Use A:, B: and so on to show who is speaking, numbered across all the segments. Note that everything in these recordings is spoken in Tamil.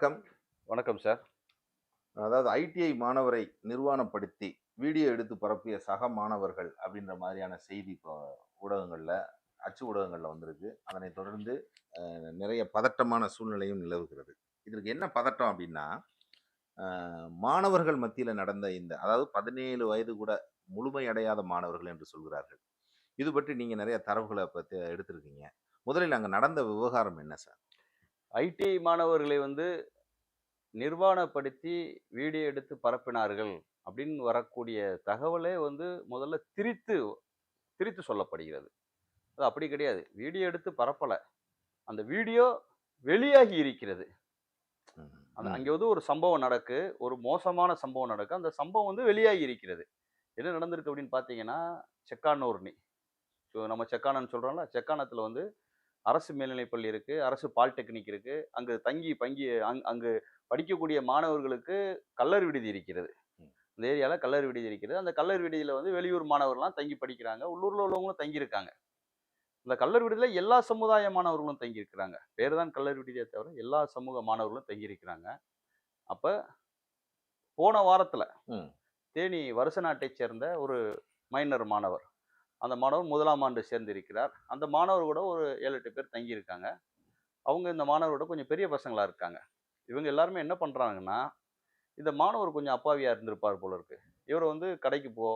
A: வணக்கம்.
B: வணக்கம் சார்.
A: அதாவது ஐடிஐ மாணவரை நிர்வாணப்படுத்தி வீடியோ எடுத்து பரப்பிய சக மாணவர்கள் அப்படின்ற மாதிரியான செய்தி இப்போ ஊடகங்களில் அச்சு ஊடகங்களில் வந்திருக்கு. அதனைத் தொடர்ந்து நிறைய பதட்டமான சூழ்நிலையும் நிலவுகிறது. இதற்கு என்ன பதட்டம் அப்படின்னா மாணவர்கள் மத்தியில் நடந்த இந்த அதாவது பதினேழு வயது கூட முழுமையடையாத மாணவர்கள் என்று சொல்கிறார்கள். இது பற்றி நீங்கள் நிறைய தரவுகளை பற்றி எடுத்திருக்கீங்க. முதலில் அங்கே நடந்த விவகாரம் என்ன சார்?
B: ஐடிஐ மாணவர்களை வந்து நிர்வாணப்படுத்தி வீடியோ எடுத்து பரப்பினார்கள் அப்படின்னு வரக்கூடிய தகவலே வந்து முதல்ல திரித்து திரித்து சொல்லப்படுகிறது. அது அப்படி கிடையாது. வீடியோ எடுத்து பரப்பலை. அந்த வீடியோ வெளியாகி இருக்கிறது. அந்த. அங்கே வந்து ஒரு சம்பவம் நடக்கு. ஒரு மோசமான சம்பவம் நடக்கு. அந்த சம்பவம் வந்து வெளியாகி இருக்கிறது. என்ன நடந்திருக்கு அப்படின்னு பார்த்தீங்கன்னா செக்கானூர்னி. ஸோ நம்ம செக்கானன்னு சொல்கிறோம்ல செக்கானத்தில் வந்து அரசு மேல்நிலைப்பள்ளி இருக்குது அரசு பாலிடெக்னிக் இருக்குது அங்கு தங்கி பங்கி அங் அங்கு படிக்கக்கூடிய மாணவர்களுக்கு கல்லர் விடுதி இருக்கிறது.
A: ம்.
B: அந்த ஏரியாவில் கல்லர் விடுதி இருக்கிறது அந்த கல்லர் விடுதியில் வந்து வெளியூர் மாணவர்கள்லாம் தங்கி படிக்கிறாங்க. உள்ளூரில் உள்ளவங்களும் தங்கியிருக்காங்க இந்த கல்லர் விடுதியில் எல்லா சமுதாய மாணவர்களும் தங்கியிருக்கிறாங்க பேர் தான் கல்லர் விடுதியை தவிர எல்லா சமூக மாணவர்களும் தங்கியிருக்கிறாங்க அப்போ போன வாரத்தில். தேனி வருஷ நாட்டைச் சேர்ந்த ஒரு மைனர் மாணவர். அந்த மாணவர் முதலாம் ஆண்டு சேர்ந்திருக்கிறார். அந்த மாணவர் கூட ஒரு ஏழு எட்டு பேர் தங்கியிருக்காங்க. அவங்க இந்த மாணவரோட கொஞ்சம் பெரிய பசங்களாக இருக்காங்க. இவங்க எல்லாருமே என்ன பண்ணுறாங்கன்னா இந்த மாணவர் கொஞ்சம் அப்பாவியாக இருந்திருப்பார் போல இருக்கு. இவர் வந்து கடைக்கு போ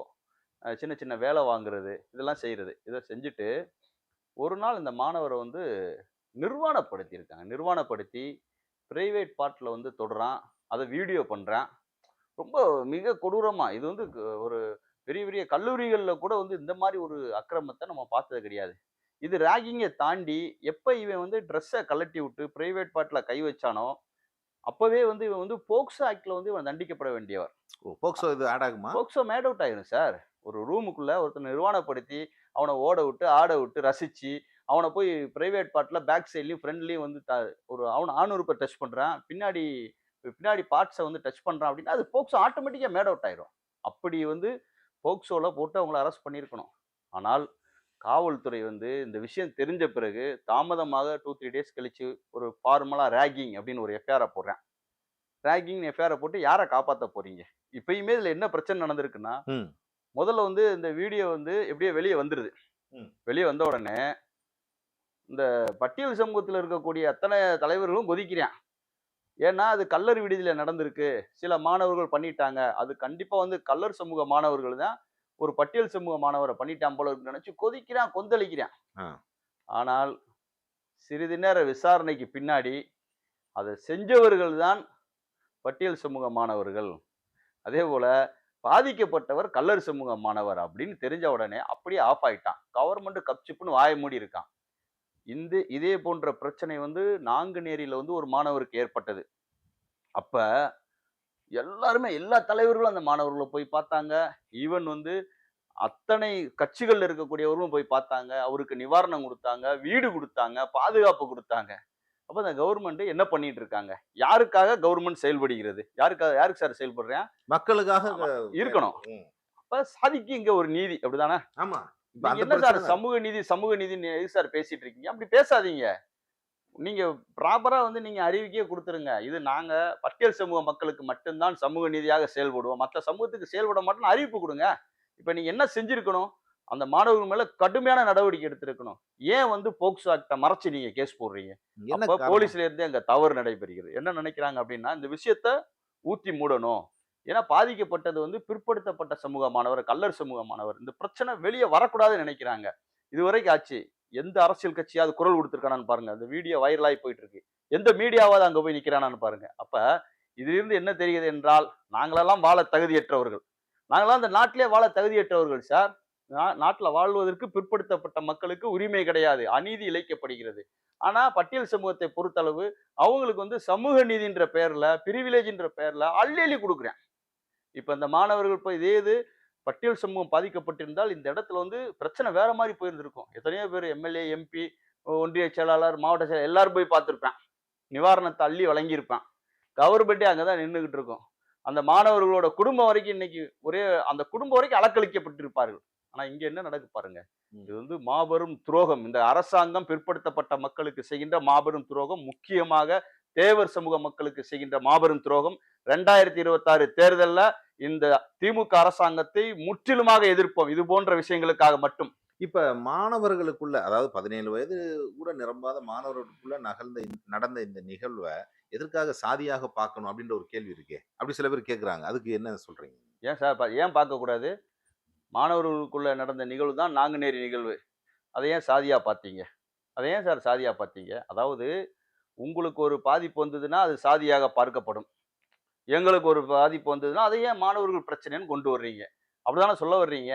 B: சின்ன சின்ன வேலை வாங்குறது இதெல்லாம் செய்கிறது இதை செஞ்சுட்டு ஒரு நாள் இந்த மாணவரை வந்து நிர்வாணப்படுத்தியிருக்காங்க. நிர்வாணப்படுத்தி ப்ரைவேட் பார்ட்டில் வந்து தொடுறான். அதை வீடியோ பண்ணுறான் ரொம்ப மிக கொடூரமாக இது வந்து ஒரு பெரிய பெரிய கல்லூரிகளில் கூட வந்து இந்த மாதிரி ஒரு அக்கிரமத்தை நம்ம பார்த்தது கிடையாது. இது ரேகிங்கை தாண்டி எப்போ இவன் வந்து ட்ரெஸ்ஸை கழட்டி விட்டு பிரைவேட் பார்ட்டில் கை வச்சானோ அப்போவே வந்து இவன் வந்து போக்சோ ஆக்டில் வந்து இவன் தண்டிக்கப்பட வேண்டியவர்.
A: ஓ போக்சோ இது ஆட் ஆகுமா?
B: போக்சோ மேட் அவுட் ஆயிரும் சார். ஒரு ரூமுக்குள்ள ஒருத்தர் நிர்வாணப்படுத்தி அவனை ஓட விட்டு ஆட விட்டு ரசிச்சு அவனை போய் பிரைவேட் பார்ட்டில் பேக் சைட்லையும் ஃப்ரண்ட்லையும் வந்து த ஒரு அவனை ஆணுறுப்பை டச் பண்ணுறான் பின்னாடி பின்னாடி பார்ட்ஸை வந்து டச் பண்ணுறான் அப்படின்னா அது போக்சோ ஆட்டோமேட்டிக்காக மேட் அவுட் ஆயிரும். அப்படி வந்து போக்சோவில் போட்டு அவங்கள அரெஸ்ட் பண்ணியிருக்கணும். ஆனால் காவல்துறை வந்து இந்த விஷயம் தெரிஞ்ச பிறகு தாமதமாக டூ த்ரீ டேஸ் கழிச்சு ஒரு ஃபார்மலாக ரேகிங் அப்படின்னு ஒரு எஃப்ஐஆரை போடுறேன். ரேகிங் எஃப்ஐஆரை போட்டு யாரை காப்பாற்ற போறீங்க? இப்பயுமே இதில் என்ன பிரச்சனை நடந்திருக்குன்னா. முதல்ல வந்து இந்த வீடியோ வந்து எப்படியோ வெளியே வந்துடுது. வெளியே வந்த உடனே இந்த பட்டியல் சமூகத்தில் இருக்கக்கூடிய அத்தனை தலைவர்களும் கொதிக்கிறான் ஏன்னா அது கல்லர் விடுதியில் நடந்திருக்கு. சில மாணவர்கள் பண்ணிட்டாங்க. அது கண்டிப்பாக வந்து கல்லர் சமூக மாணவர்கள் தான் ஒரு பட்டியல் சமூக மாணவரை பண்ணிட்டான் போல நினைச்சு கொதிக்கிறான் கொந்தளிக்கிறான். ஆனால் சிறிது நேர விசாரணைக்கு பின்னாடி அதை செஞ்சவர்கள் தான் பட்டியல் சமூக மாணவர்கள். அதே போல பாதிக்கப்பட்டவர் கல்லர் சமூக மாணவர் அப்படின்னு தெரிஞ்ச உடனே அப்படியே ஆஃப் ஆயிட்டான். கவர்மெண்ட் கப்சிப்புன்னு வாய மூடி இருக்கான் இந்த இதே போன்ற பிரச்சனை வந்து நாங்குநேரியில வந்து ஒரு மாணவருக்கு ஏற்பட்டது. அப்ப எல்லாருமே எல்லா தலைவர்களும் அந்த மாணவர்களை போய் பார்த்தாங்க. ஈவன் வந்து அத்தனை கட்சிகள்ல இருக்கக்கூடியவர்களும் போய் பார்த்தாங்க. அவருக்கு நிவாரணம் கொடுத்தாங்க வீடு கொடுத்தாங்க பாதுகாப்பு கொடுத்தாங்க. அப்ப இந்த கவர்மெண்ட் என்ன பண்ணிட்டு இருக்காங்க? யாருக்காக கவர்மெண்ட் செயல்படுகிறது? யாருக்காக யாருக்கு சார் செயல்படுறேன்?
A: மக்களுக்காக
B: இருக்கணும். அப்ப சாதிக்கு இங்க ஒரு நீதி அப்படிதானே
A: ஆமா.
B: என்ன சார். சமூக நீதி சமூக நீதி சார் பேசிட்டு இருக்கீங்க? அப்படி பேசாதீங்க. நீங்க ப்ராப்பரா வந்து நீங்க அறிவிக்கையே கொடுத்துருங்க. இது நாங்க பட்டியல் சமூக மக்களுக்கு மட்டும்தான் சமூக நீதியாக செயல்படுவோம். மற்ற சமூகத்துக்கு செயல்பட மாட்டோம்னு அறிவிப்பு கொடுங்க. இப்ப நீங்க என்ன செஞ்சிருக்கணும்? அந்த மாணவர்கள் மேல கடுமையான நடவடிக்கை எடுத்திருக்கணும். ஏன் வந்து போக்சோ ஆக்ட மறைச்சு நீங்க கேஸ் போடுறீங்க? போலீஸ்ல இருந்தே அங்க தவறு நடைபெறுகிறது. என்ன நினைக்கிறாங்க அப்படின்னா இந்த விஷயத்த ஊத்தி மூடணும். ஏன்னா பாதிக்கப்பட்டது வந்து பிற்படுத்தப்பட்ட சமூக மாணவர் கல்லர் சமூக மாணவர் இந்த பிரச்சனை வெளியே வரக்கூடாதுன்னு நினைக்கிறாங்க. இதுவரைக்கும் ஆச்சு. எந்த அரசியல் கட்சியாவது குரல் கொடுத்துருக்கானான்னு பாருங்க. அந்த வீடியோ வைரலாகி போயிட்டு இருக்கு எந்த மீடியாவாவது அங்கே போய் நிற்கிறானான்னு பாருங்க. அப்ப இதிலிருந்து என்ன தெரிகிறது என்றால் நாங்களெல்லாம் வாழ தகுதியற்றவர்கள். நாங்களாம் அந்த நாட்டிலே வாழ தகுதியற்றவர்கள் சார். நாட்டில் வாழ்வதற்கு பிற்படுத்தப்பட்ட மக்களுக்கு உரிமை கிடையாது. அநீதி இழைக்கப்படுகிறது. ஆனால் பட்டியல் சமூகத்தை பொறுத்தளவு அவங்களுக்கு வந்து சமூக நீதின்ற பெயர்ல பிரிவிலேஜ்ன்ற பெயரில் அள்ளி அள்ளி கொடுக்குறேன். இப்ப இந்த மாணவர்கள் இப்போ இதே இது பட்டியல் சமூகம் பாதிக்கப்பட்டிருந்தால் இந்த இடத்துல வந்து பிரச்சனை வேற மாதிரி போயிருந்திருக்கும். எத்தனையோ பேர் எம்எல்ஏ எம்பி ஒன்றிய செயலாளர் மாவட்ட செயலாளர் எல்லாரும் போய் பார்த்துருப்பேன். நிவாரணத்தை அள்ளி வழங்கியிருப்பேன். கவர்மெண்ட்டே அங்கதான் நின்றுகிட்டு இருக்கும். அந்த மாணவர்களோட குடும்பம் வரைக்கும் இன்னைக்கு ஒரே அந்த குடும்பம் வரைக்கும் அலக்களிக்கப்பட்டிருப்பார்கள் ஆனா இங்க என்ன நடக்கு பாருங்க. இது வந்து மாபெரும் துரோகம். இந்த அரசாங்கம் பிற்படுத்தப்பட்ட மக்களுக்கு செய்கின்ற மாபெரும் துரோகம் முக்கியமாக தேவர் சமூக மக்களுக்கு செய்கின்ற மாபெரும் துரோகம். ரெண்டாயிரத்தி இருபத்தாறு தேர்தல்ல இந்த திமுக அரசாங்கத்தை முற்றிலுமாக எதிர்ப்போம். இது போன்ற விஷயங்களுக்காக மட்டும்.
A: இப்ப மாணவர்களுக்குள்ள அதாவது பதினேழு வயது கூட நிரம்பாத மாணவர்களுக்குள்ள நகர்ந்த நடந்த இந்த நிகழ்வை எதற்காக சாதியாக பார்க்கணும் அப்படின்ற ஒரு கேள்வி இருக்கே. அப்படி சில பேர் கேக்குறாங்க. அதுக்கு என்ன சொல்றீங்க?
B: ஏன் சார் ஏன் பார்க்கக்கூடாது மாணவர்களுக்குள்ள நடந்த நிகழ்வு தான் நாங்குநேரி நிகழ்வு. அதை ஏன் சாதியா பார்த்தீங்க? அதை ஏன் சார் சாதியா பார்த்தீங்க? அதாவது உங்களுக்கு ஒரு பாதிப்பு வந்ததுன்னா அது சாதியாக பார்க்கப்படும். எங்களுக்கு ஒரு பாதிப்பு வந்ததுன்னா அதை ஏன் மாணவர்கள் பிரச்சனைன்னு கொண்டு வர்றீங்க? அப்படிதானே சொல்ல வர்றீங்க?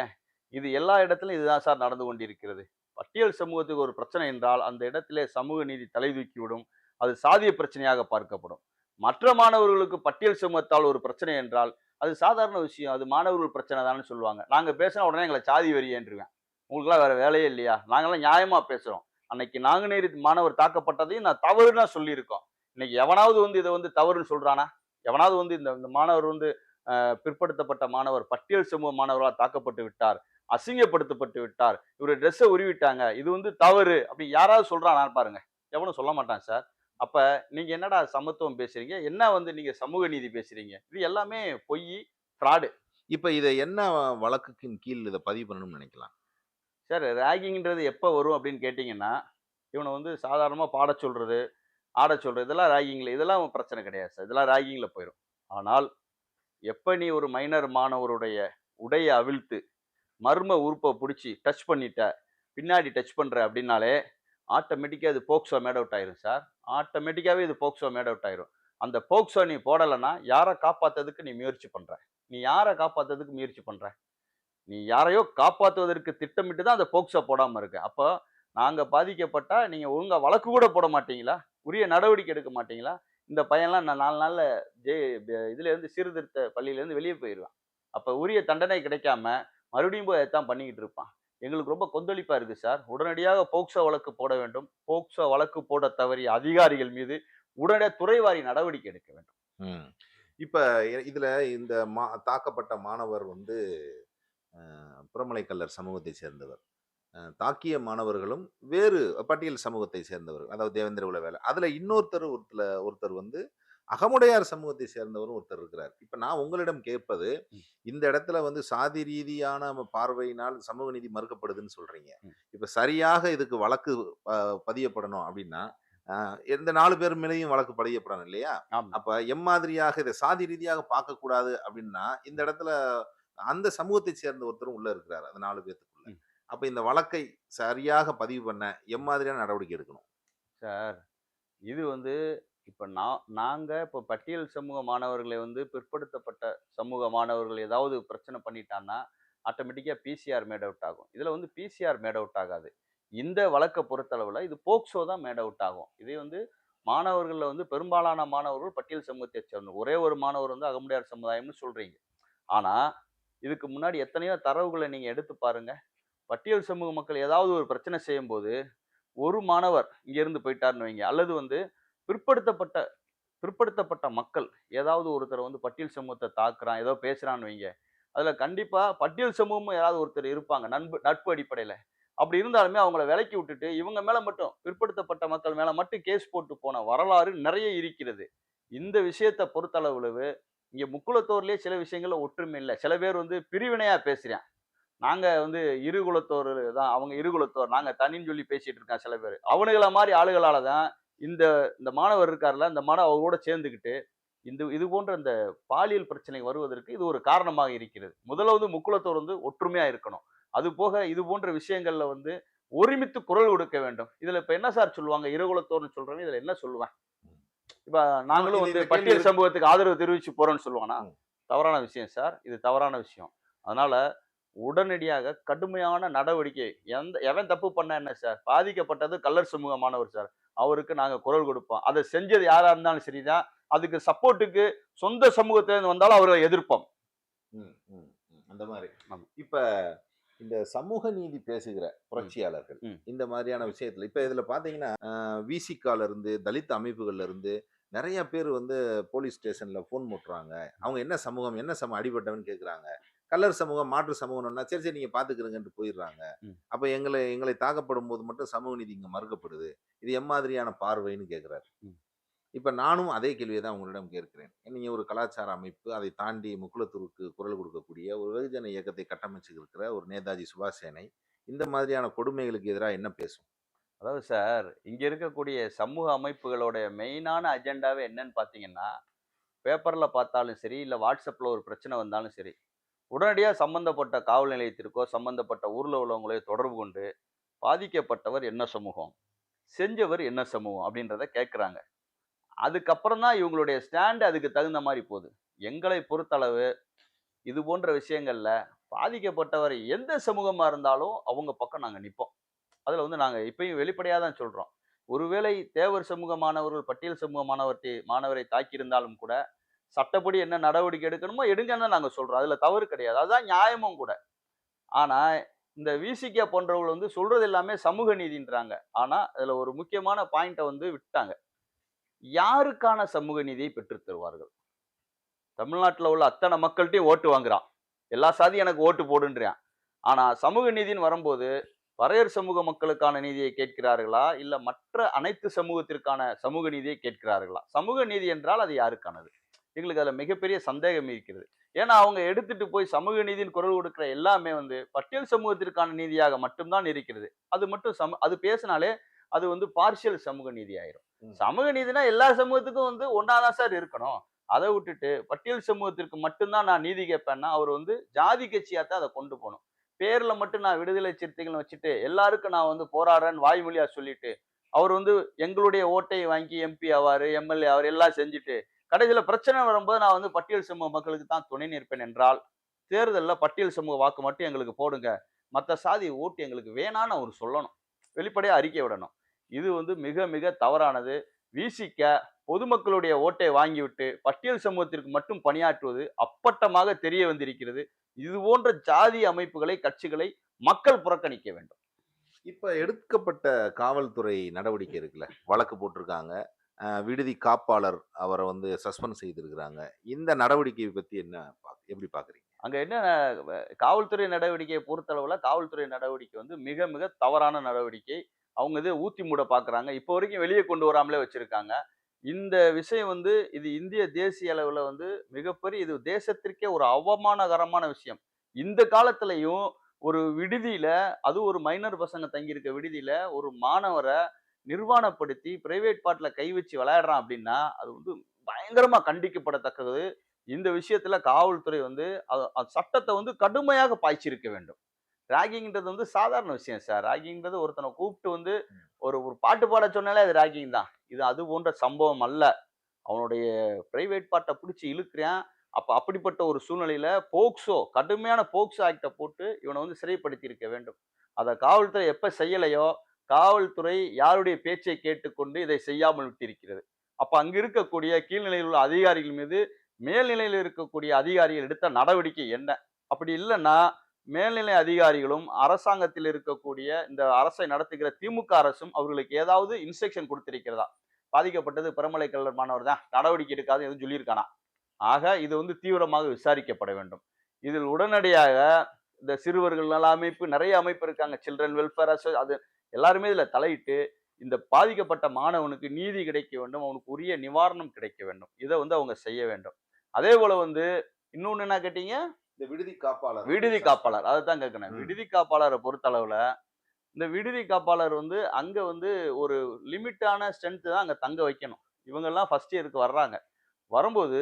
B: இது எல்லா இடத்துலையும் இதுதான் சார் நடந்து கொண்டிருக்கிறது. பட்டியல் சமூகத்துக்கு ஒரு பிரச்சனை என்றால் அந்த இடத்திலே சமூக நீதி தலை தூக்கிவிடும். அது சாதிய பிரச்சனையாக பார்க்கப்படும். மற்ற மாணவர்களுக்கு பட்டியல் சமூகத்தால் ஒரு பிரச்சனை என்றால் அது சாதாரண விஷயம். அது மாணவர்கள் பிரச்சனை தானே சொல்லுவாங்க. நாங்கள் பேசினா உடனே எங்களை சாதி வரியன்றுவேன் உங்களுக்குலாம் வேற வேலையே இல்லையா? நாங்களாம் நியாயமாக பேசுகிறோம் அன்னைக்கு நாங்குநேரி மாணவர் தாக்கப்பட்டதையும் நான் தவறுனா சொல்லியிருக்கோம். இன்னைக்கு எவனாவது வந்து இதை வந்து தவறுன்னு சொல்கிறானா எவனாவது வந்து இந்த இந்த மாணவர் வந்து பிற்படுத்தப்பட்ட மாணவர் பட்டியல் சமூக மாணவர்களால் தாக்கப்பட்டு விட்டார் அசிங்கப்படுத்தப்பட்டு விட்டார் இவரு ட்ரெஸ்ஸை உருவிட்டாங்க இது வந்து தவறு அப்படி யாராவது சொல்றானா பாருங்க. எவனும் சொல்ல மாட்டான் சார். அப்ப நீங்க என்னடா சமத்துவம் பேசுறீங்க? என்ன வந்து நீங்க சமூக நீதி பேசுறீங்க? இது எல்லாமே பொய் ஃப்ராடு
A: இப்ப இதை என்ன வழக்குக்கின் கீழ் இதை பதிவு பண்ணணும்னு நினைக்கலாம்?
B: சார் ரேகிங்ன்றது எப்போ வரும் அப்படின்னு கேட்டிங்கன்னா இவனை வந்து சாதாரணமாக பாட சொல்கிறது ஆட சொல்கிற இதெல்லாம் ராகிங்கில் இதெல்லாம் பிரச்சனை கிடையாது சார். இதெல்லாம் ராகிங்கில் போயிடும் ஆனால் எப்போ நீ ஒரு மைனர் மாணவருடைய உடையை அவிழ்த்து மர்ம உறுப்பை பிடிச்சி டச் பண்ணிட்ட பின்னாடி டச் பண்ணுற அப்படின்னாலே ஆட்டோமேட்டிக்காக இது போக்சோ மேட் அவுட் ஆயிரும் சார். ஆட்டோமேட்டிக்காகவே இது போக்சோ மேட் அவுட் ஆயிரும். அந்த போக்சோ நீ போடலைன்னா யாரை காப்பாற்றுறதுக்கு நீ முயற்சி பண்ணுற நீ யாரை காப்பாற்றுறதுக்கு முயற்சி பண்ணுற நீ யாரையோ காப்பாற்றுவதற்கு திட்டமிட்டு தான் அந்த போக்சோ போடாமல் இருக்கு. அப்போ நாங்கள் பாதிக்கப்பட்டால் நீங்கள் ஒழுங்காக வழக்கு கூட போட மாட்டீங்களா? உரிய நடவடிக்கை எடுக்க மாட்டீங்களா? இந்த பையன்லாம் நான் நாலு நாளில் ஜெ இதுலேருந்து சீர்திருத்த பள்ளியிலேருந்து வெளியே போயிடுவான் அப்போ உரிய தண்டனை கிடைக்காம மறுபடியும் போய் அதான் பண்ணிக்கிட்டு இருப்பான். எங்களுக்கு ரொம்ப கொந்தளிப்பாக இருக்குது சார். உடனடியாக போக்சோ வழக்கு போட வேண்டும். போக்சோ வழக்கு போட தவறிய அதிகாரிகள் மீது உடனடியாக துறைவாரி நடவடிக்கை எடுக்க வேண்டும்.
A: இப்போ இதில் இந்த மா தாக்கப்பட்ட மாணவர் வந்து புறமலைக்கல்லர் புறமலை கல்லர் சமூகத்தை சேர்ந்தவர். தாக்கிய மாணவர்களும் வேறு பட்டியல் சமூகத்தை சேர்ந்தவர்கள். அதாவது தேவேந்திர உல வேலை. அதுல இன்னொருத்தர் ஒருத்தர் ஒருத்தர் வந்து அகமுடையார் சமூகத்தை சேர்ந்தவரும் ஒருத்தர் இருக்கிறார். இப்ப நான் உங்களிடம் கேட்பது. இந்த இடத்துல வந்து சாதி ரீதியான பார்வையினால் சமூக நீதி மறுக்கப்படுதுன்னு சொல்றீங்க.
B: ம்.
A: இப்ப சரியாக இதுக்கு வழக்கு பதியப்படணும் அப்படின்னா எந்த நாலு பேர் மேலேயும் வழக்கு பதியப்படணும் இல்லையா? அப்ப எம்மாதிரியாக இதை சாதி ரீதியாக பார்க்கக்கூடாது அப்படின்னா இந்த இடத்துல அந்த சமூகத்தை சேர்ந்த ஒருத்தரும் உள்ள இருக்கிறார். அந்த நாலு பேத்துக்குள்ள
B: ம்.
A: அப்போ இந்த வழக்கை சரியாக பதிவு பண்ண எம்மாதிரியான நடவடிக்கை எடுக்கணும்.
B: சார் இது வந்து இப்போ நான் நாங்கள் இப்போ பட்டியல் சமூக மாணவர்களை வந்து பிற்படுத்தப்பட்ட சமூக மாணவர்கள் ஏதாவது பிரச்சனை பண்ணிட்டான்னா ஆட்டோமேட்டிக்காக பிசிஆர் மேட் அவுட் ஆகும். இதில் வந்து பிசிஆர் மேட் அவுட் ஆகாது. இந்த வழக்கை பொறுத்தளவில் இது போக்சோ தான் மேட் அவுட் ஆகும். இதே வந்து மாணவர்களில் வந்து பெரும்பாலான மாணவர்கள் பட்டியல் சமூகத்தை சேர்ந்த ஒரே ஒரு மாணவர் வந்து அகமுடையார் சமுதாயம்னு சொல்கிறீங்க ஆனால் இதுக்கு முன்னாடி எத்தனையோ தரவுகளை நீங்கள் எடுத்து பாருங்கள் பட்டியல் சமூக மக்கள் ஏதாவது ஒரு பிரச்சனை செய்யும்போது ஒரு மாணவர் இங்கேருந்து போயிட்டாருன்னு வைங்க. அல்லது வந்து பிற்படுத்தப்பட்ட பிற்படுத்தப்பட்ட மக்கள் ஏதாவது ஒருத்தர் வந்து பட்டியல் சமூகத்தை தாக்குறான் ஏதோ பேசுகிறான்னு வைங்க. அதில் கண்டிப்பாக பட்டியல் சமூகமும் யாராவது ஒருத்தர் இருப்பாங்க நண்பு நட்பு அடிப்படையில். அப்படி இருந்தாலுமே அவங்கள விலக்கி விட்டுட்டு இவங்க மேலே மட்டும் பிற்படுத்தப்பட்ட மக்கள் மேலே மட்டும் கேஸ் போட்டு போன வரலாறு நிறைய இருக்கிறது. இந்த விஷயத்தை பொறுத்தளவுளவு இங்கே முக்குளத்தோர்லேயே சில விஷயங்கள்ல ஒற்றுமை இல்லை. சில பேர் வந்து பிரிவினையாக பேசுகிறேன் நாங்க வந்து இருகுலத்தோர் தான் அவங்க இருகுலத்தோர் நாங்க தனின்னு சொல்லி பேசிட்டு இருக்கான் சில பேர். அவனுங்கள மாதிரி ஆளுகளால தான் இந்த இந்த மாணவர் இருக்கார்ல இந்த மாணவர் அவரோட சேர்ந்துக்கிட்டு இந்த இது போன்ற இந்த பாலியல் பிரச்சனை வருவதற்கு இது ஒரு காரணமாக இருக்கிறது. முதல்ல வந்து முக்குளத்தோர் வந்து ஒற்றுமையா இருக்கணும். அது போக இது போன்ற விஷயங்கள்ல வந்து ஒருமித்து குரல் கொடுக்க வேண்டும். இதுல இப்ப என்ன சார் சொல்லுவாங்க? இருகுலத்தோர்னு சொல்றவங்க இதுல என்ன சொல்லுவேன் இப்ப நாங்களும் வந்து பட்டியல். சமூகத்துக்கு ஆதரவு தெரிவிச்சு போறோம்னு சொல்லுவானா
A: ம்.
B: தவறான விஷயம் சார். இது தவறான விஷயம். அதனால உடனடியாக கடுமையான நடவடிக்கை. எந்த எவன் தப்பு பண்ண என்ன சார்? பாதிக்கப்பட்டது கல்லர் சமூக மாணவர் சார். அவருக்கு நாங்க குரல் கொடுப்போம். அதை செஞ்சது யாரா இருந்தாலும் சரிதான். அதுக்கு சப்போர்ட்டுக்கு சொந்த சமூகத்திலிருந்து வந்தாலும் அவரை எதிர்ப்போம்.
A: அந்த மாதிரி. இப்ப இந்த சமூக நீதி பேசுகிற புரட்சியாளர்கள். இந்த மாதிரியான விஷயத்துல இப்ப இதுல பாத்தீங்கன்னா விசிகால இருந்து தலித் அமைப்புகள்ல இருந்து நிறைய பேர் வந்து போலீஸ் ஸ்டேஷன்ல ஃபோன் போட்டுறாங்க அவங்க என்ன சமூகம் என்ன சமூகம் அடிபட்டவன்னு கேக்குறாங்க. கல்லர் சமூகம் மாற்று சமூகம்னா சரி சரி நீங்க பாத்துக்கிறீங்கன்ட்டு போயிடுறாங்க. அப்ப எங்களை எங்களை தாக்கப்படும் போது மட்டும் சமூக நீதி இங்க மறுக்கப்படுது. இது எம்மாதிரியான பார்வைன்னு கேக்குறாரு இப்ப நானும் அதே கேள்வியை தான் உங்களிடம் கேட்கிறேன். நீங்க ஒரு கலாச்சார அமைப்பு அதை தாண்டி முக்குலத்தூருக்கு குரல் கொடுக்கக்கூடிய ஒரு வெகுஜன இயக்கத்தை கட்டமைச்சு இருக்கிற ஒரு நேதாஜி சுபாஷ் சேனை இந்த மாதிரியான கொடுமைகளுக்கு எதிராக என்ன பேசும்?
B: அதாவது சார் இங்க இருக்கக்கூடிய சமூக அமைப்புகளோட மெயினான அஜெண்டாவே என்னன்னு பார்த்தீங்கன்னா பேப்பர்ல பார்த்தாலும் சரி இல்லை வாட்ஸ்அப்ல ஒரு பிரச்சனை வந்தாலும் சரி உடனடியாக சம்பந்தப்பட்ட காவல் நிலையத்திற்கோ சம்பந்தப்பட்ட ஊரில் உள்ளவங்களையோ தொடர்பு கொண்டு பாதிக்கப்பட்டவர் என்ன சமூகம்? செஞ்சவர் என்ன சமூகம்? அப்படின்றத கேட்குறாங்க. அதுக்கப்புறம் தான் இவங்களுடைய ஸ்டாண்டு அதுக்கு தகுந்த மாதிரி போகுது. எங்களை பொறுத்தளவு இது போன்ற விஷயங்களில் பாதிக்கப்பட்டவர் எந்த சமூகமாக இருந்தாலும் அவங்க பக்கம் நாங்கள் நிற்போம் அதில் வந்து நாங்கள் இப்பயும் வெளிப்படையாக தான் சொல்கிறோம் ஒருவேளை தேவர் சமூக மாணவர்கள் பட்டியல் சமூக மாணவர்த்தி மாணவரை தாக்கியிருந்தாலும் கூட சட்டப்படி என்ன நடவடிக்கை எடுக்கணுமோ எடுங்கன்னு தான் சொல்கிறோம் அதில் தவறு கிடையாது. அதுதான் நியாயமும் கூட. ஆனால் இந்த விசிகே போன்றவர்கள் வந்து சொல்கிறது எல்லாமே சமூக நீதின்றாங்க. ஆனால் அதில் ஒரு முக்கியமான பாயிண்ட்டை வந்து விட்டாங்க. யாருக்கான சமூக நீதியை பெற்றுத்தருவார்கள் தமிழ்நாட்டில் உள்ள அத்தனை மக்கள்கிட்டையும் ஓட்டு வாங்குறான். எல்லா சாதியும் எனக்கு ஓட்டு போடுன்றான். ஆனால் சமூக நீதின்னு வரும்போது வரையர் சமூக மக்களுக்கான நீதியை கேட்கிறார்களா? இல்லை மற்ற அனைத்து சமூகத்திற்கான சமூக நீதியை கேட்கிறார்களா? சமூக நீதி என்றால் அது யாருக்கானது? எங்களுக்கு அதுல மிகப்பெரிய சந்தேகம் இருக்கிறது. ஏன்னா அவங்க எடுத்துட்டு போய் சமூக நீதியின் குரல் கொடுக்கிற எல்லாமே வந்து பட்டியல் சமூகத்திற்கான நீதியாக மட்டும்தான் இருக்கிறது. அது மட்டும் சம அது பேசினாலே அது வந்து பார்ஷியல் சமூக நீதி ஆயிரும். சமூக நீதினா எல்லா சமூகத்துக்கும் வந்து ஒன்னாதான் சார் இருக்கணும். அதை விட்டுட்டு பட்டியல் சமூகத்திற்கு மட்டும்தான் நான் நீதி கேட்பேன்னா அவர் வந்து ஜாதி கட்சியா தான் அதை கொண்டு போகணும். பேர்ல மட்டும் நான் விடுதலை சிறுத்தைகள் வச்சுட்டு எல்லாருக்கும் நான் வந்து போராடுறேன்னு வாய்மொழியா சொல்லிட்டு அவர் வந்து எங்களுடைய ஓட்டை வாங்கி எம்பி ஆவாரு எம்எல்ஏ அவர் எல்லாம் செஞ்சுட்டு கடைசியில் பிரச்சனை வரும்போது நான் வந்து பட்டியல் சமூக மக்களுக்கு தான் துணை நிற்பேன் என்றால் தேர்தலில் பட்டியல் சமூக வாக்கு மட்டும் எங்களுக்கு போடுங்க. மற்ற சாதி ஓட்டு எங்களுக்கு வேணான்னு அவர் சொல்லணும். வெளிப்படையாக அறிக்கை விடணும். இது வந்து மிக மிக தவறானது. வீசிக்க பொதுமக்களுடைய ஓட்டை வாங்கிவிட்டு பட்டியல் சமூகத்திற்கு மட்டும் பணியாற்றுவது அப்பட்டமாக தெரிய வந்திருக்கிறது. இது போன்ற ஜாதி அமைப்புகளை கட்சிகளை மக்கள் புறக்கணிக்க வேண்டும்.
A: இப்ப எடுக்கப்பட்ட காவல்துறை நடவடிக்கை இருக்குல்ல? வழக்கு போட்டிருக்காங்க. விடுதி காப்பாளர் அவரை வந்து சஸ்பெண்ட் செய்திருக்கிறாங்க. இந்த நடவடிக்கையை பற்றி என்ன எப்படி பார்க்குறீங்க
B: அங்கே என்ன காவல்துறை நடவடிக்கையை பொறுத்தளவில் காவல்துறை நடவடிக்கை வந்து மிக மிக தவறான நடவடிக்கை. அவங்க இது ஊத்தி மூட பார்க்குறாங்க இப்போ வரைக்கும் வெளியே கொண்டு வராமலே வச்சுருக்காங்க. இந்த விஷயம் வந்து இது இந்திய தேசிய அளவில் வந்து மிகப்பெரிய இது தேசத்திற்கே ஒரு அவமானகரமான விஷயம். இந்த காலத்திலையும் ஒரு விடுதியில் அது ஒரு மைனர் பசங்க தங்கியிருக்க விடுதியில் ஒரு மாணவரை நிர்வாணப்படுத்தி பிரைவேட் பார்ட்ல கை வச்சு விளையாடுறான் அப்படின்னா அது வந்து பயங்கரமா கண்டிக்கப்படத்தக்கது. இந்த விஷயத்துல காவல்துறை வந்து அது- அது சட்டத்தை வந்து கடுமையாக பாய்ச்சிருக்க வேண்டும். ராகிங்ன்றது வந்து சாதாரண விஷயம் சார். ராகிங்ன்றது ஒருத்தனை கூப்பிட்டு வந்து ஒரு ஒரு பாட்டு பாட சொன்னாலே அது ராகிங் தான். இது அது போன்ற சம்பவம் அல்ல. அவனுடைய பிரைவேட் பார்ட்டை பிடிச்சி இழுக்கிறான். அப்ப அப்படிப்பட்ட ஒரு சூழ்நிலையில போக்சோ கடுமையான போக்சோ ஆக்டை போட்டு இவனை வந்து சிறைப்படுத்தி இருக்க வேண்டும். அதை காவல்துறை எப்ப செய்யலையோ காவல்துறை யாருடைய பேச்சை கேட்டுக்கொண்டு இதை செய்யாமல் விட்டிருக்கிறது? அப்ப அங்கே இருக்கக்கூடிய கீழ்நிலையில் உள்ள அதிகாரிகள் மீது மேல்நிலையில் இருக்கக்கூடிய அதிகாரிகள் எடுத்த நடவடிக்கை என்ன? அப்படி இல்லைன்னா மேல்நிலை அதிகாரிகளும் அரசாங்கத்தில் இருக்கக்கூடிய இந்த அரசை நடத்துகிற திமுக அரசும் அவர்களுக்கு ஏதாவது இன்ஸ்ட்ரக்ஷன் கொடுத்திருக்கிறதா? பாதிக்கப்பட்டது பெருமலை கல்லர் மாணவர் தான். நடவடிக்கை எடுக்காது எதுவும் சொல்லியிருக்கானா? ஆக இது வந்து தீவிரமாக விசாரிக்கப்பட வேண்டும். இதில் உடனடியாக இந்த சிறுவர்கள் நல அமைப்பு நிறைய அமைப்பு இருக்காங்க. சில்ட்ரன் வெல்ஃபேர் அது எல்லாருமே இதுல தலையிட்டு இந்த பாதிக்கப்பட்ட மாணவனுக்கு நீதி கிடைக்க வேண்டும் அவனுக்கு உரிய நிவாரணம் கிடைக்க வேண்டும். இதை வந்து அவங்க செய்ய வேண்டும். அதே போல வந்து இன்னொன்னு என்ன கேட்டீங்க?
A: இந்த விடுதி காப்பாளர்.
B: விடுதி காப்பாளர். அதை தான் கேட்கணும். விடுதி காப்பாளரை பொறுத்தளவுல இந்த விடுதி காப்பாளர் வந்து அங்க வந்து ஒரு லிமிட்டான ஸ்ட்ரென்த் தான் அங்க தங்க வைக்கணும். இவங்கெல்லாம் ஃபர்ஸ்ட் இயருக்கு வர்றாங்க. வரும்போது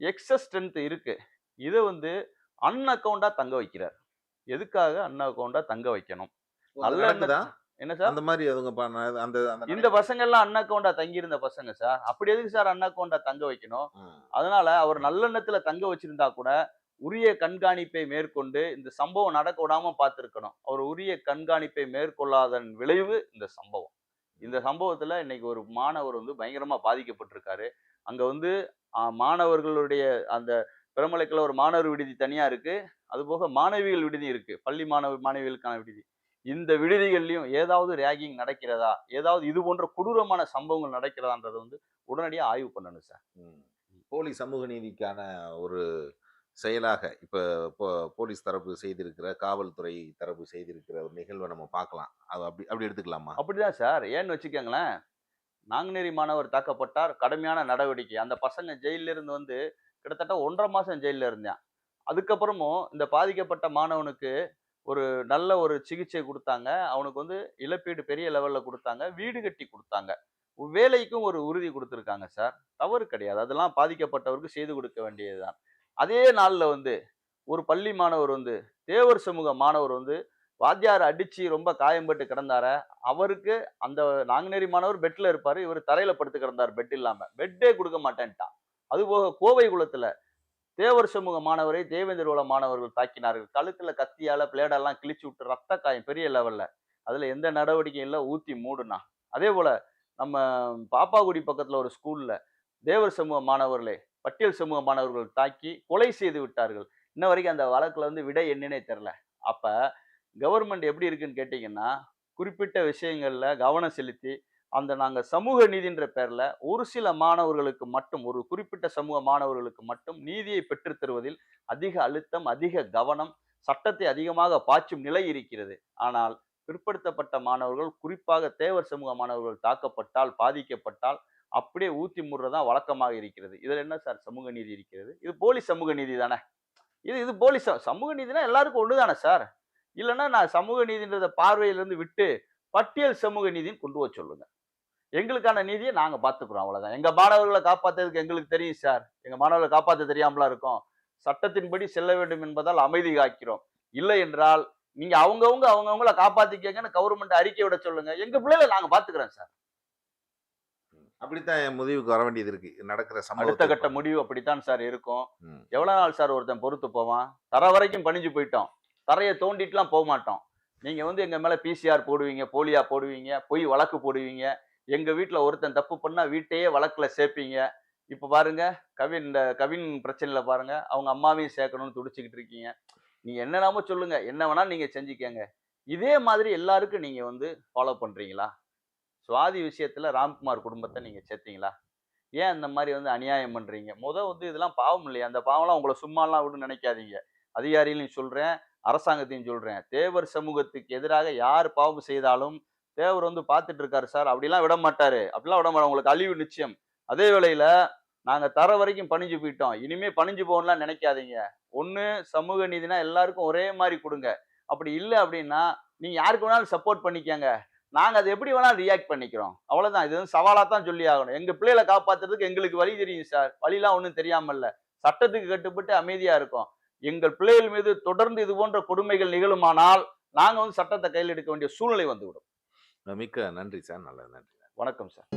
B: எக்ஸஸ் ஸ்ட்ரென்த் இருக்கு. இதை வந்து அன் அக்கௌண்டா தங்க வைக்கிறார். எதுக்காக அன் அக்கௌண்டா தங்க வைக்கணும்? நல்ல என்ன சார்?
A: அந்த மாதிரி அவங்க அந்த அந்த
B: இந்த பசங்க எல்லாம் அன் அக்கௌண்டா தங்கி இருந்த பசங்க சார். அப்படி எதுக்கு சார் அன் அக்கௌண்டா தங்க வைக்கணும். அதனால அவர் நல்லெண்ணத்துல தங்க வச்சிருந்தா கூட உரிய கண்காணிப்பை மேற்கொண்டு இந்த சம்பவம் நடக்க விடாம பார்த்திருக்கணும். அவர் உரிய கண்காணிப்பை மேற்கொள்ளாதன் விளைவு இந்த சம்பவம். இந்த சம்பவத்துல இன்னைக்கு ஒரு மாணவர் வந்து பயங்கரமா பாதிக்கப்பட்டிருக்காரு. அங்க வந்து மாணவர்களுடைய அந்த பெருமலைக்குள்ள ஒரு மாணவர் விடுதி தனியா இருக்கு. அது போக மாணவிகள் விடுதி இருக்கு. பள்ளி மாணவ மாணவிகளுக்கான விடுதி. இந்த விடுதிகள்லயும் ஏதாவது ரேகிங் நடக்கிறதா? ஏதாவது இது போன்ற கொடூரமான சம்பவங்கள் நடக்கிறதான்றதை வந்து உடனடியாக ஆய்வு பண்ணணும் சார்.
A: போலி சமூக நீதிக்கான ஒரு செயலாக இப்ப போலீஸ் தரப்பு செய்திருக்கிற காவல்துறை தரப்பு செய்திருக்கிற ஒரு நிகழ்வை நம்ம பார்க்கலாம். அது அப்படி அப்படி எடுத்துக்கலாமா?
B: அப்படிதான் சார். ஏன்னு வச்சுக்கோங்களேன் நாங்குநேரி மாணவர் தாக்கப்பட்டார். கடுமையான நடவடிக்கை. அந்த பசங்க ஜெயில்ல இருந்து வந்து கிட்டத்தட்ட ஒன்றரை மாசம் ஜெயில்ல இருந்தான். அதுக்கப்புறமும் இந்த பாதிக்கப்பட்ட மாணவனுக்கு ஒரு நல்ல ஒரு சிகிச்சை கொடுத்தாங்க. அவனுக்கு வந்து இழப்பீடு பெரிய லெவலில் கொடுத்தாங்க. வீடு கட்டி கொடுத்தாங்க. வேலைக்கும் ஒரு உறுதி கொடுத்துருக்காங்க சார். தவறு கிடையாது. அதெல்லாம் பாதிக்கப்பட்டவருக்கு செய்து கொடுக்க வேண்டியதுதான். அதே நாளில் வந்து ஒரு பள்ளி மாணவர் வந்து தேவர் சமூக மாணவர் வந்து வாத்தியார் அடிச்சு ரொம்ப காயம்பட்டு கிடந்தார. அவருக்கு அந்த நாங்குநேரி மாணவர் பெட்டில் இருப்பார். இவர் தரையில் படுத்து கிடந்தார் பெட் இல்லாமல் பெட்டே கொடுக்க மாட்டேன்ட்டான். அதுபோக கோவை குளத்தில் தேவர் சமூக மாணவரை தேவேந்திர குல மாணவர்கள் தாக்கினார்கள். கழுத்தில் கத்தியால் பிளேடெல்லாம் கிழிச்சு விட்டு ரத்த காயம் பெரிய லெவலில் அதில் எந்த நடவடிக்கையும் இல்லை ஊற்றி மூடுனா. அதே போல் நம்ம பாப்பாக்குடி பக்கத்தில் ஒரு ஸ்கூலில் தேவர் சமூக மாணவர்களே பட்டியல் சமூக மாணவர்கள் தாக்கி கொலை செய்து விட்டார்கள். இன்ன வரைக்கும் அந்த வழக்கில் வந்து விடை என்னன்னே தெரில அப்போ கவர்மெண்ட் எப்படி இருக்குன்னு கேட்டிங்கன்னா குறிப்பிட்ட விஷயங்களில் கவனம் செலுத்தி அந்த நாங்கள் சமூக நீதின்ற பேரில் ஒரு சில மாணவர்களுக்கு மட்டும் ஒரு குறிப்பிட்ட சமூக மாணவர்களுக்கு மட்டும் நீதியை பெற்றுத்தருவதில் அதிக அழுத்தம் அதிக கவனம் சட்டத்தை அதிகமாக பாய்ச்சும் நிலை இருக்கிறது. ஆனால் பிற்படுத்தப்பட்ட மாணவர்கள் குறிப்பாக தேவர் சமூக மாணவர்கள் தாக்கப்பட்டால் பாதிக்கப்பட்டால் அப்படியே ஊத்தி முடுறதான் வழக்கமாக இருக்கிறது. இதில் என்ன சார் சமூக நீதி இருக்கிறது? இது போலி சமூக நீதி தானே? இது இது போலி சமூக நீதினா எல்லாருக்கும் ஒன்று தானே சார்? இல்லைன்னா நான் சமூக நீதின்றத பார்வையிலிருந்து விட்டு பட்டியல் சமூக நீதின்னு கொண்டு வர சொல்லுங்க. எங்களுக்கான நீதியை நாங்க பாத்துக்கிறோம் அவ்வளவுதான். எங்க மாணவர்களை காப்பாத்துறதுக்கு எங்களுக்கு தெரியும் சார் எங்க மாணவர்களை காப்பாத்த தெரியாமலா இருக்கும். சட்டத்தின்படி செல்ல வேண்டும் என்பதால் அமைதி காக்கிறோம். இல்லை என்றால் நீங்க அவங்கவுங்க அவங்கவுங்கள காப்பாத்திக்கங்கன்னு கவர்மெண்ட் அறிக்கை விட சொல்லுங்க. எங்க பிள்ளைகளை நாங்க பாத்துக்கிறோம் சார்
A: அப்படித்தான் என் முடிவுக்கு வர வேண்டியது இருக்கு. நடக்கிற
B: அடுத்த கட்ட முடிவு அப்படித்தான் சார் இருக்கும். எவ்வளவு நாள் சார் ஒருத்தன் பொறுத்து போவான்? தர வரைக்கும் பணிஞ்சு போயிட்டோம். தரையை தோண்டிட்டுலாம் போக மாட்டோம். நீங்க வந்து எங்க மேல பிசிஆர் போடுவீங்க போலியா போடுவீங்க பொய் வழக்கு போடுவீங்க. எங்க வீட்டில் ஒருத்தன் தப்பு பண்ணா வீட்டையே வழக்கில் சேர்ப்பீங்க இப்போ பாருங்க கவின் இந்த கவின் பிரச்சனையில் பாருங்க அவங்க அம்மாவையும் சேர்க்கணும்னு துடிச்சுக்கிட்டு இருக்கீங்க. நீங்கள் என்னென்னாமோ சொல்லுங்க என்ன வேணாலும் நீங்க செஞ்சுக்கங்க. இதே மாதிரி எல்லாருக்கும் நீங்க வந்து ஃபாலோ பண்றீங்களா? சுவாதி விஷயத்துல ராம்குமார் குடும்பத்தை நீங்க சேர்த்தீங்களா ஏன் இந்த மாதிரி வந்து அநியாயம் பண்றீங்க? முத வந்து இதெல்லாம் பாவம் இல்லையா? அந்த பாவம்லாம் உங்களை சும்மாலாம் விட்டு நினைக்காதீங்க. அதிகாரிகளையும் சொல்றேன் அரசாங்கத்தையும் சொல்றேன். தேவர் சமூகத்துக்கு எதிராக யார் பாவம் செய்தாலும் தேவர் வந்து பார்த்துட்டு இருக்காரு சார் அப்படிலாம் விட மாட்டாரு. அப்படிலாம் விட மாட்டோம் உங்களுக்கு அழிவு நிச்சயம். அதே வேளையில நாங்க தர வரைக்கும் பணிஞ்சு போயிட்டோம். இனிமே பணிஞ்சு போகணும்லாம் நினைக்காதீங்க. ஒன்று சமூக நீதினா எல்லாருக்கும் ஒரே மாதிரி கொடுங்க. அப்படி இல்லை அப்படின்னா நீங்க யாருக்கு வேணாலும் சப்போர்ட் பண்ணிக்கங்க. நாங்கள் அதை எப்படி வேணாலும் ரியாக்ட் பண்ணிக்கிறோம். அவ்வளோதான் இது வந்து சவாலாக தான் சொல்லி ஆகணும். எங்கள் பிள்ளைகளை காப்பாத்துறதுக்கு எங்களுக்கு வழி தெரியும் சார். வழிலாம் ஒன்றும் தெரியாமல்ல. சட்டத்துக்கு கட்டுப்பட்டு அமைதியாக இருக்கும். எங்கள் பிள்ளைகள் மீது தொடர்ந்து இது போன்ற கொடுமைகள் நிகழுமானால் நாங்கள் வந்து சட்டத்தை கையில் எடுக்க வேண்டிய சூழ்நிலை வந்துவிடும்.
A: மிக்க நன்றி சார். நல்ல நன்றி
B: வணக்கம் சார்.